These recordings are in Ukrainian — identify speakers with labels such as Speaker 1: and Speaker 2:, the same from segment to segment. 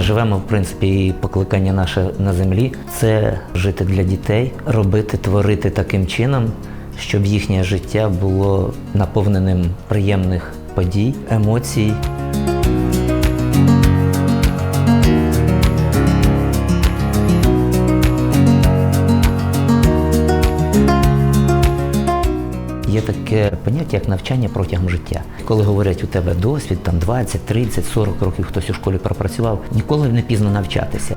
Speaker 1: живемо, в принципі, і покликання наше на землі це жити для дітей, робити, творити таким чином, щоб їхнє життя було наповненим приємних подій, емоцій. Таке поняття, як навчання протягом життя. Коли говорять у тебе досвід, там 20, 30, 40 років хтось у школі пропрацював, ніколи не пізно навчатися.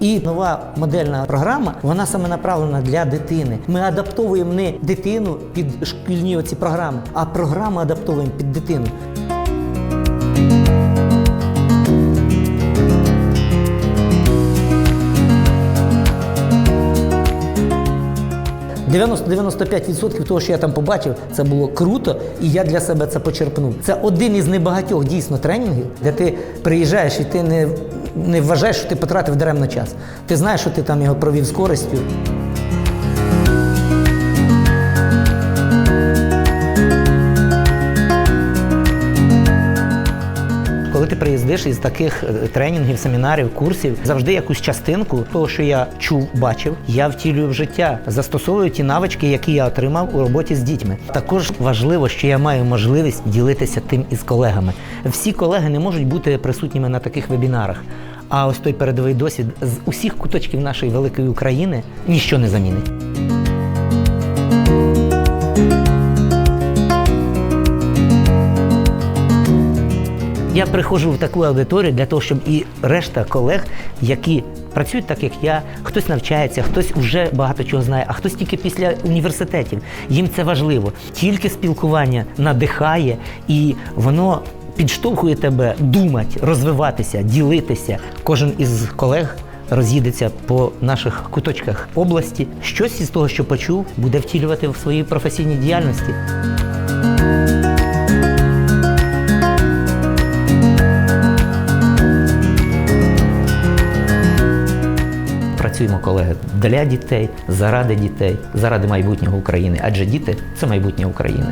Speaker 2: І нова модельна програма вона саме направлена для дитини. Ми адаптовуємо не дитину під шкільні оці програми, а програму адаптовуємо під дитину. – 90-95% того, що я там побачив, це було круто, і я для себе це почерпнув. Це один із небагатьох дійсно тренінгів, де ти приїжджаєш і ти не, не вважаєш, що ти потратив даремно час. Ти знаєш, що ти там його провів з користю. Коли із таких е, тренінгів, семінарів, курсів, завжди якусь частинку того, що я чув, бачив, я втілюю в життя, застосовую ті навички, які я отримав у роботі з дітьми. Також важливо, що я маю можливість ділитися тим із колегами. Всі колеги не можуть бути присутніми на таких вебінарах. А ось той передовий досвід з усіх куточків нашої великої України ніщо не замінить. Я приходжу в таку аудиторію для того, щоб і решта колег, які працюють так, як я, хтось навчається, хтось вже багато чого знає, а хтось тільки після університетів. Їм це важливо. Тільки спілкування надихає і воно підштовхує тебе думати, розвиватися, ділитися. Кожен із колег. Роз'їдеться по наших куточках області. Щось із того, що почув, буде втілювати в своїй професійній діяльності. Працюємо, колеги, для дітей, заради дітей, заради майбутнього України. Адже діти це майбутнє України.